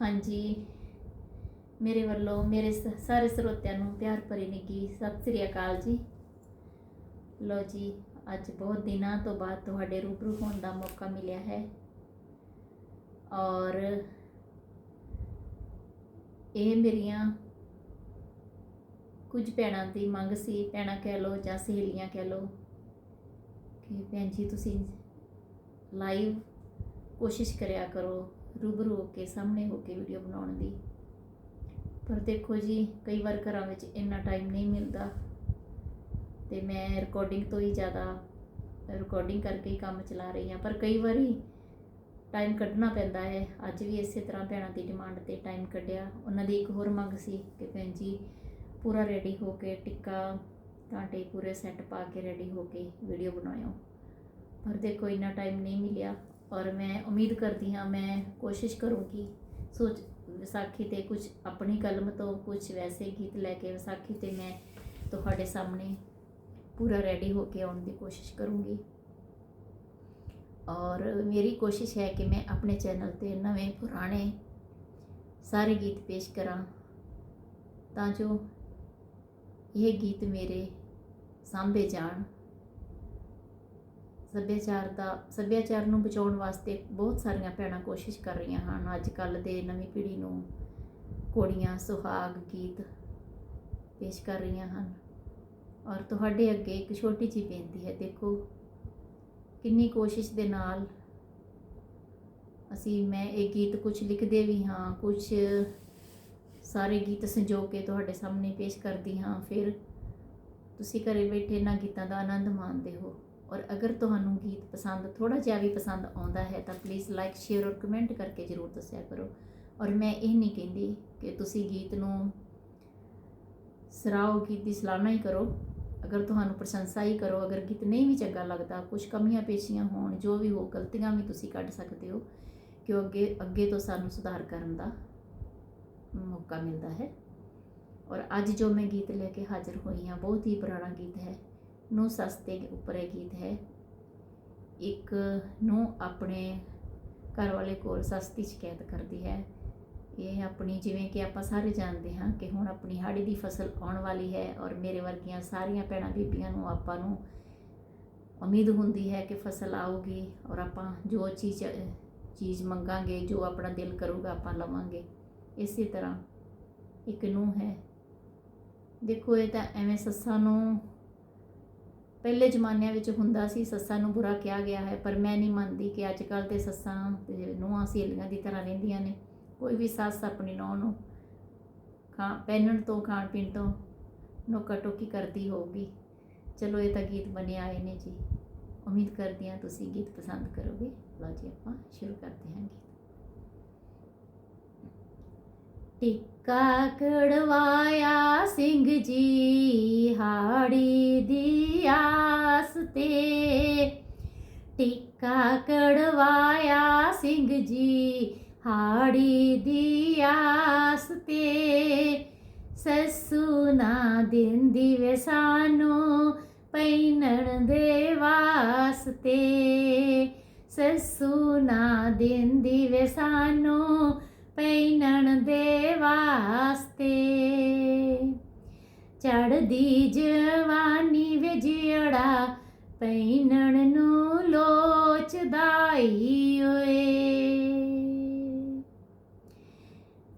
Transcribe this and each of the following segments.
ਹਾਂਜੀ। ਮੇਰੇ ਵੱਲੋਂ ਮੇਰੇ ਸ- ਸਾਰੇ ਸਰੋਤਿਆਂ ਨੂੰ ਪਿਆਰ ਭਰੀ ਨਿੱਘੀ ਸਤਿ ਸ੍ਰੀ ਅਕਾਲ ਜੀ। ਲੋ ਜੀ, ਅੱਜ ਬਹੁਤ ਦਿਨਾਂ ਤੋਂ ਬਾਅਦ ਤੁਹਾਡੇ ਰੂਬਰੂ ਹੋਣ ਦਾ ਮੌਕਾ ਮਿਲਿਆ ਹੈ। ਔਰ ਇਹ ਮੇਰੀਆਂ ਕੁਝ ਭੈਣਾਂ ਦੀ ਮੰਗ ਸੀ, ਭੈਣਾਂ ਕਹਿ ਲਓ ਜਾਂ ਸਹੇਲੀਆਂ ਕਹਿ ਲਓ, ਕਿ ਭੈਣ ਜੀ ਤੁਸੀਂ ਲਾਈਵ ਕੋਸ਼ਿਸ਼ ਕਰਿਆ ਕਰੋ। ਰੂਬਰੂ ਹੋ ਕੇ, ਸਾਹਮਣੇ ਹੋ ਕੇ ਵੀਡੀਓ ਬਣਾਉਣ ਦੀ। ਪਰ ਦੇਖੋ ਜੀ, ਕਈ ਵਾਰ ਘਰਾਂ ਵਿੱਚ ਇੰਨਾ ਟਾਈਮ ਨਹੀਂ ਮਿਲਦਾ। ਤੇ ਮੈਂ ਰਿਕਾਰਡਿੰਗ ਤੋਂ ਹੀ ਜ਼ਿਆਦਾ ਰਿਕਾਰਡਿੰਗ ਕਰਕੇ ਹੀ ਕੰਮ ਚਲਾ ਰਹੀ ਹਾਂ। ਪਰ ਕਈ ਵਾਰੀ ਟਾਈਮ ਕੱਢਣਾ ਪੈਂਦਾ ਹੈ। ਅੱਜ ਵੀ ਇਸੇ ਤਰ੍ਹਾਂ ਭੈਣਾਂ ਦੀ ਡਿਮਾਂਡ ਤੇ ਟਾਈਮ ਕੱਢਿਆ। ਉਹਨਾਂ ਦੀ ਇੱਕ ਹੋਰ ਮੰਗ ਸੀ ਕਿ ਭੈਣ ਜੀ, ਪੂਰਾ ਰੈਡੀ ਹੋ ਕੇ ਟਿੱਕਾ, ਕਾਂਟੇ ਪੂਰੇ ਸੈੱਟ ਪਾ ਕੇ ਰੈਡੀ ਹੋ ਕੇ ਵੀਡੀਓ ਬਣਾਇਓ। ਪਰ ਦੇਖੋ, ਇੰਨਾ ਟਾਈਮ ਨਹੀਂ ਮਿਲਿਆ। ਔਰ ਮੈਂ ਉਮੀਦ ਕਰਦੀ ਹਾਂ, ਮੈਂ ਕੋਸ਼ਿਸ਼ ਕਰੂੰਗੀ ਸੋਚ ਵਿਸਾਖੀ ਤੇ ਕੁਝ ਆਪਣੀ ਕਲਮ ਤੋਂ ਕੁਝ ਵੈਸੇ ਗੀਤ ਲੈ ਕੇ ਵਿਸਾਖੀ ਤੇ ਮੈਂ ਤੁਹਾਡੇ ਸਾਹਮਣੇ ਪੂਰਾ ਰੈਡੀ ਹੋ ਕੇ ਆਉਣ ਦੀ ਕੋਸ਼ਿਸ਼ ਕਰੂੰਗੀ। ਔਰ ਮੇਰੀ ਕੋਸ਼ਿਸ਼ ਹੈ ਕਿ ਮੈਂ ਆਪਣੇ ਚੈਨਲ ਤੇ ਨਵੇਂ, ਪੁਰਾਣੇ ਸਾਰੇ ਗੀਤ ਪੇਸ਼ ਕਰਾਂ ਤਾਂ ਜੋ ਇਹ ਗੀਤ ਮੇਰੇ ਸਾਂਭੇ ਜਾਣ। ਸੱਭਿਆਚਾਰ ਦਾ, ਸੱਭਿਆਚਾਰ ਨੂੰ ਬਚਾਉਣ ਵਾਸਤੇ ਬਹੁਤ ਸਾਰੀਆਂ ਭੈਣਾਂ ਕੋਸ਼ਿਸ਼ ਕਰ ਰਹੀਆਂ ਹਨ। ਅੱਜ ਕੱਲ ਦੇ ਨਵੀਂ ਪੀੜ੍ਹੀ ਨੂੰ ਕੋੜੀਆਂ ਸੁਹਾਗ ਗੀਤ ਪੇਸ਼ ਕਰ ਰਹੀਆਂ ਹਨ। ਔਰ ਤੁਹਾਡੇ ਅੱਗੇ ਇੱਕ ਛੋਟੀ ਜਿਹੀ ਬੇਨਤੀ ਹੈ, ਦੇਖੋ ਕਿੰਨੀ ਕੋਸ਼ਿਸ਼ ਦੇ ਨਾਲ ਅਸੀਂ, ਮੈਂ ਇਹ ਗੀਤ ਕੁਝ ਲਿਖਦੇ ਵੀ ਹਾਂ ਕੁਝ ਸਾਰੇ ਗੀਤ ਸੰਜੋ ਕੇ ਤੁਹਾਡੇ ਸਾਹਮਣੇ ਪੇਸ਼ ਕਰਦੀ ਹਾਂ। ਫਿਰ ਤੁਸੀਂ ਘਰੇ ਬੈਠੇ ਇਹਨਾਂ ਗੀਤਾਂ ਦਾ ਆਨੰਦ ਮਾਣਦੇ ਹੋ। ਔਰ ਅਗਰ ਤੁਹਾਨੂੰ ਗੀਤ ਪਸੰਦ ਥੋੜਾ ਜਿਹਾ ਵੀ ਪਸੰਦ ਆਉਂਦਾ ਹੈ ਤਾਂ ਪਲੀਜ਼ ਲਾਈਕ ਸ਼ੇਅਰ ਔਰ ਕਮੈਂਟ ਕਰਕੇ ਜਰੂਰ ਦੱਸਿਆ ਕਰੋ। ਔਰ ਮੈਂ ਇਹ ਨਹੀਂ ਕਹਿੰਦੀ ਕਿ ਤੁਸੀਂ ਗੀਤ ਨੂੰ ਸਰਾਓ ਗੀਤ ਦੀ ਸਲਾਹਨਾ ਹੀ ਕਰੋ। ਅਗਰ ਤੁਹਾਨੂੰ ਪ੍ਰਸ਼ੰਸਾ ਹੀ ਕਰੋ, ਅਗਰ ਗੀਤ ਨਹੀਂ ਵੀ ਚੰਗਾ ਲੱਗਦਾ, ਕੁਝ ਕਮੀਆਂ ਪੇਸ਼ੀਆਂ ਹੋਣ, ਜੋ ਵੀ ਹੋ, ਗਲਤੀਆਂ ਵੀ ਤੁਸੀਂ ਕੱਢ ਸਕਦੇ ਹੋ ਕਿ ਅੱਗੇ ਅੱਗੇ ਤੋਂ ਸਾਨੂੰ ਸੁਧਾਰ ਕਰਨ ਦਾ ਮੌਕਾ ਮਿਲਦਾ ਹੈ। ਔਰ ਅੱਜ ਜੋ ਮੈਂ ਗੀਤ ਲੈ ਕੇ ਹਾਜ਼ਰ ਹੋਈ ਹਾਂ, ਬਹੁਤ ਹੀ ਪੁਰਾਣਾ ਗੀਤ ਹੈ। ਨੂੰ ਸਸਤੇ ਉੱਪਰ ਇਹ ਗੀਤ ਹੈ। ਇੱਕ ਨੂੰ ਆਪਣੇ ਘਰ ਵਾਲੇ ਕੋਲ ਸਸਤੀ ਸ਼ਿਕਾਇਤ ਕਰਦੀ ਹੈ। ਇਹ ਆਪਣੀ ਜਿਵੇਂ ਕਿ ਆਪਾਂ ਸਾਰੇ ਜਾਣਦੇ ਹਾਂ ਕਿ ਹੁਣ ਆਪਣੀ ਹਾੜੀ ਦੀ ਫਸਲ ਆਉਣ ਵਾਲੀ ਹੈ ਔਰ ਮੇਰੇ ਵਰਗੀਆਂ ਸਾਰੀਆਂ ਭੈਣਾਂ ਬੀਬੀਆਂ ਨੂੰ ਆਪਾਂ ਨੂੰ ਉਮੀਦ ਹੁੰਦੀ ਹੈ ਕਿ ਫਸਲ ਆਊਗੀ ਔਰ ਆਪਾਂ ਜੋ ਚੀਜ਼ ਚੀਜ਼ ਮੰਗਾਂਗੇ, ਜੋ ਆਪਣਾ ਦਿਲ ਕਰੂਗਾ ਆਪਾਂ ਲਵਾਂਗੇ। ਇਸੇ ਤਰ੍ਹਾਂ ਇੱਕ ਨੂੰ ਹੈ। ਦੇਖੋ ਇਹ ਤਾਂ ਐਵੇਂ ਸੱਸਾਂ ਨੂੰ ਪਹਿਲੇ ਜ਼ਮਾਨਿਆਂ ਵਿੱਚ ਹੁੰਦਾ ਸੀ, ਸੱਸਾਂ ਨੂੰ ਬੁਰਾ ਕਿਹਾ ਗਿਆ ਹੈ, ਪਰ ਮੈਂ ਨਹੀਂ ਮੰਨਦੀ ਕਿ ਅੱਜ ਕੱਲ ਤੇ ਸੱਸਾਂ ਤੇ ਨੂੰਹਾਂ ਸਹੇਲੀਆਂ ਦੀ ਤਰ੍ਹਾਂ ਰਹਿੰਦੀਆਂ ਨੇ। ਕੋਈ ਵੀ ਸੱਸ ਆਪਣੀ ਨੂੰਹ ਨੂੰ ਖਾ, ਪਹਿਨਣ ਤੋਂ ਖਾਣ ਪੀਣ ਤੋਂ ਨੋਕਾ ਟੋਕੀ ਕਰਦੀ ਹੋਊਗੀ। ਚਲੋ, ਇਹ ਤਾਂ ਗੀਤ ਬਣੇ ਆਏ ਨੇ ਜੀ। ਉਮੀਦ ਕਰਦੀ ਹਾਂ ਤੁਸੀਂ ਗੀਤ ਪਸੰਦ ਕਰੋਗੇ। ਲਓ ਜੀ, ਆਪਾਂ ਸ਼ੁਰੂ ਕਰਦੇ ਹਾਂ ਗੀਤ। ਟਿੱਕਾ ਕੜਵਾਇਆ ਸਿੰਘ ਜੀ, ਹਾੜੀ ਦੀ ਤੇ ਟਿੱਕਾ ਕੜਵਾਇਆ ਸਿੰਘ ਜੀ, ਹਾੜੀ ਦੀ ਆਸ ਤੇ। ਸੱਸੂ ਨਾ ਦਿੰਦੀ ਵੇ ਸਾਨੂੰ ਪੈਨਣ ਦੇ ਵਾਸਤੇ। ਸੱਸੂ ਨਾ ਦਿੰਦੀ ਵੇ ਸਾਨੂੰ ਪੈਨਣ ਦੇ ਵਾਸਤੇ। ਚੜਦੀ ਜਵਾਨੀ ਵੇ ਜਿੜਾ ਪੈਨਣ ਨੂੰ ਲੋਚਦਾਈ ਓਏ।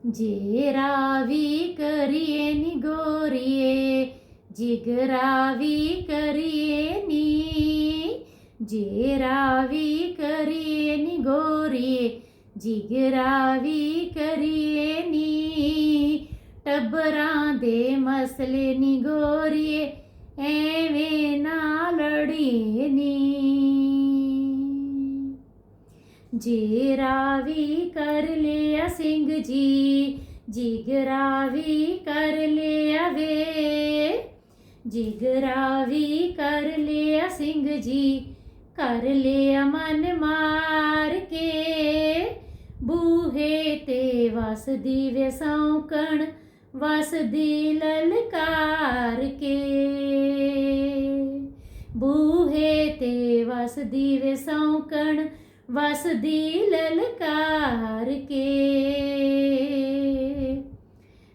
ਜੇਰਾ ਵੀ ਕਰੀਏ ਨੀ ਗੋਰੀਏ ਜਿਗਰਾ ਵੀ ਕਰੀਏ ਨੀ। ਜੇਰਾ ਵੀ ਕਰੀਏ ਨੀ ਗੋਰੀਏ ਜਿਗਰਾ ਵੀ ਕਰੀਏ ਨੀ। ਟੱਬਰਾਂ ਦੇ ਮਸਲੇ ਨੀ ਗੋਰੀਏ ਐਵੇਂ ਨਾ ਲੜੀਏ ਨੀ। ਜੇਰਾ ਵੀ ਕਰ ਲਿਆ ਸਿੰਘ ਜੀ ਜਿਗਰਾ ਵੀ ਕਰ ਲਿਆ ਵੇ। ਜਿਗਰਾ ਵੀ ਕਰ ਲਿਆ ਸਿੰਘ ਜੀ, ਕਰ ਲਿਆ ਮਨ ਮਾਰ ਕੇ। ਬੂਹੇ ਤੇ ਵਸਦੀ ਵੇ ਸੌਕਣ, ਵਸਦੀ ਲਲਕਾਰ। ਬੂਹੇ ਤੇ ਵਸਦੀ ਵੇ ਸੌਕਣ, ਵਸਦੀ ਲਲਕਾਰ ਕੇ।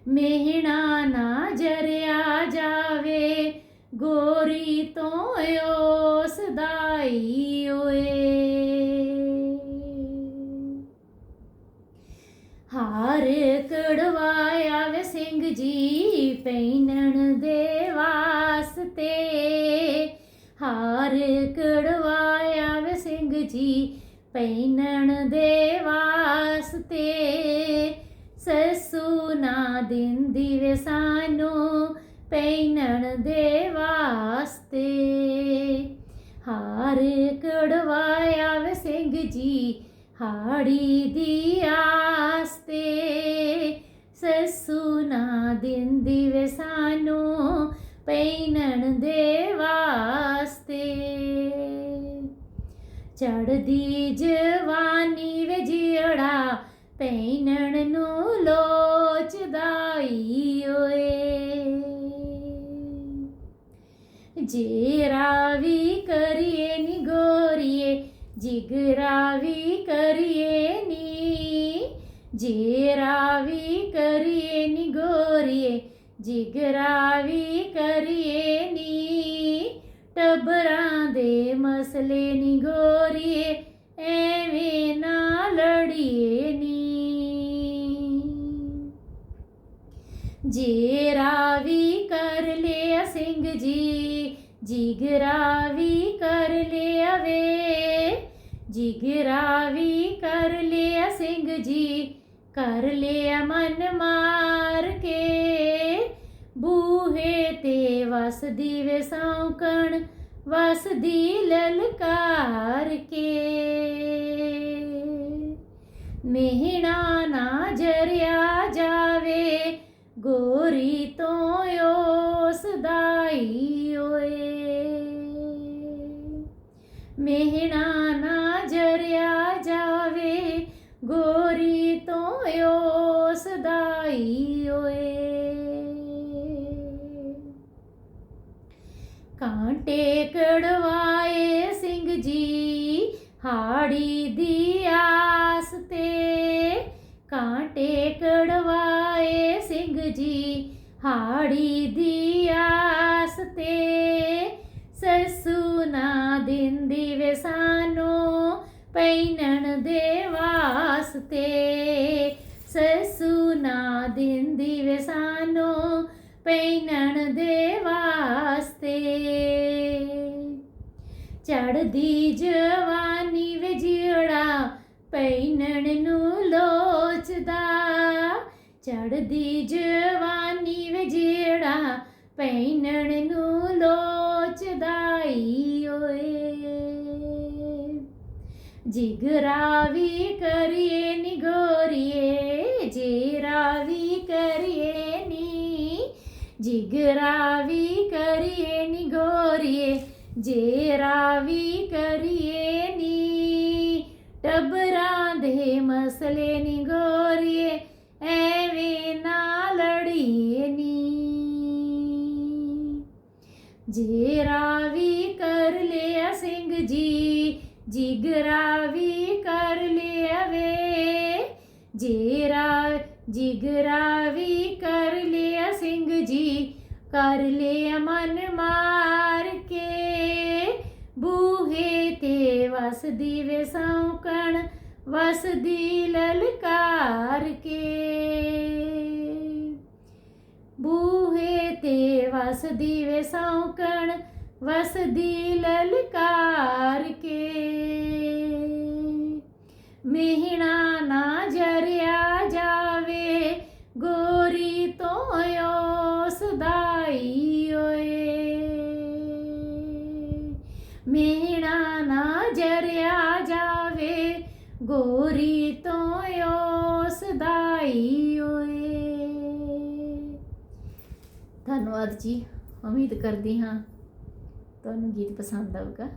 ਮਿਹਣਾ ਨਾ ਜਰਿਆ ਜਾਵੇ, ਗੋਰੀ ਤੋਂ ਉਸ ਦਾਈ ਓਏ। ਹਾਰ ਕੜਵਾਇਆ ਵੇ ਸਿੰਘ ਜੀ, ਪੈਨਣ ਦੇ ਵਾਸਤੇ। ਹਾਰ ਕੜਵਾਇਆ ਵੇ ਸਿੰਘ ਜੀ, ਪੈਨਣ ਦੇ ਵਾਸਤੇ। ਸਸੂ ਨਾ ਦਿੰਦੀ ਵੇ ਸਾਨੂੰ ਪੈਨਣ ਦੇ ਵਾਸਤੇ। ਹਾਰ ਕੜਵਾਇਆ ਵੇ ਸਿੰਘ ਜੀ, ਹਾੜੀ ਦੀ ਆਸਤੇ ਸਸੂ ਨਾ ਦਿੰਦੀ ਵੇ ਸਾਨੂੰ ਪੈਨਣ ਦੇ ਵਾਸਤੇ ਚੜਦੀ ਜਵਾਨੀ ਵੇ ਜਿੜਾ, ਪੈਨਣ ਨੂੰ ਲੋਚਦਾਈ ਓਏ। ਜੇਰਾ ਵੀ ਕਰੀਏ ਨੀ ਗੋਰੀਏ ਜਿਗਰਾ ਵੀ ਕਰੀਏ ਨੀ। ਜੇਰਾ ਵੀ ਕਰੀਏ ਨੀ ਗੋਰੀਏ ਜਿਗਰਾ ਕਰੀਏ ਨੀ। ਟੱਬਰਾਂ ਦੇ ਮਸਲੇ ਨੀ ਜੇਰਾ ਵੀ ਕਰ ਲਿਆ ਸਿੰਘ ਜੀ ਜਿਗਰਾ ਵੀ ਕਰ ਲਿਆ ਵੇ। ਜਿਗਰਾ ਵੀ ਕਰ ਲਿਆ ਸਿੰਘ ਜੀ, ਕਰ ਲਿਆ ਮਨ ਮਾਰ ਕੇ। ਬੂਹੇ ਤੇ ਵਸਦੀ ਵੇ ਸੌਕਣ, ਵਸਦੀ ਲਲਕਾਰ ਕੇ। ਮਿਹਣਾ ਨਾ ਜਰੇ ਗੋਰੀ ਤੋਂ ਉਸ ਦਾਈ ਓਏ। ਮਿਹਣਾ ਨਾ ਜਰਿਆ ਜਾਵੇ, ਗੋਰੀ ਤੋਂ ਉਸ ਦਾਈ ਓਏ। ਕਾਂਟੇ ਕੜਵਾਏ ਸਿੰਘ ਜੀ, ਹਾੜੀ ਦੀ ਆਸ ਤੇ। ਕਾਂਟੇ ਕੜਵਾਏ ਸਿੰਘ ਜੀ ਹਾੜੀ ਦੀ ਆਸ ਤੇ ਸਸੂ ਨਾ ਦਿੰਦੀ ਵੇ ਸਾਨੂੰ ਪੈਨਣ ਦੇ ਵਾਸਤੇ। ਸਸੂ ਨਾ ਦਿੰਦੀ ਵੇ ਸਾਨੂੰ ਪੈਨਣ ਦੇ ਵਾਸਤੇ। ਚੜਦੀ ਜਵਾਨੀ ਵੇ ਜਿੜਾ ਪੈਨਣ ਨੂੰ ਲੋਚਦਾ। ਚੜਦੀ ਜਵਾਨੀ ਵੇ ਜਿਹੜਾ ਪੈਨਣ ਨੂੰ ਲੋਚਦਾਈ ਓਏ। ਜਿਗਰਾ ਵੀ ਕਰੀਏ ਨੀ ਗੋਰੀਏ ਜੇਰਾ ਵੀ ਕਰੀਏ ਨੀ ਜਿਗਰਾ ਵੀ ਕਰੀਏ ਨੀ। ਗੋਰੀਏ ਜੇਰਾ ਵੀ ਕਰੀਏ ਨੀ ਜੇਰਾ ਵੀ ਕਰ ਲਿਆ ਸਿੰਘ ਜੀ, ਜਿਗਰਾ ਵੀ ਕਰ ਲਿਆ ਵੇ। ਜੇਰਾ, ਜਿਗਰਾ ਵੀ ਕਰ ਲਿਆ ਸਿੰਘ ਜੀ, ਕਰ ਲਿਆ ਮਨ ਮਾਰ ਕੇ। ਬੂਹੇ ਤੇ ਵਸਦੀ ਵੇ ਸੌਕਣ, ਵਸਦੀ ਲਲਕਾਰ ਕੇ। ਬੂਹੇ ਤੇ ਵਸਦੀ ਵੇ ਸੌਕਣ, ਵਸਦੀ ਲਲਕਾਰ ਕੇ। ਮਿਹਣਾ ਨਾ ਜਰਿਆ ਜਾਵੇ, ਗੋਰੀ ਤੋਂ ਉਸ ਦਾਈ ਓਏ। ਮਿਹਣਾ ਨਾ ਜਰਿਆ ਜਾਵੇ, ਗੋਰੀ ਤੋਂ ਉਸ ਦਾਈ ਓਏ। ਧੰਨਵਾਦ ਜੀ ਉਮੀਦ ਕਰਦੀ ਹਾਂ ਤੁਹਾਨੂੰ ਗੀਤ ਪਸੰਦ ਆਊਗਾ।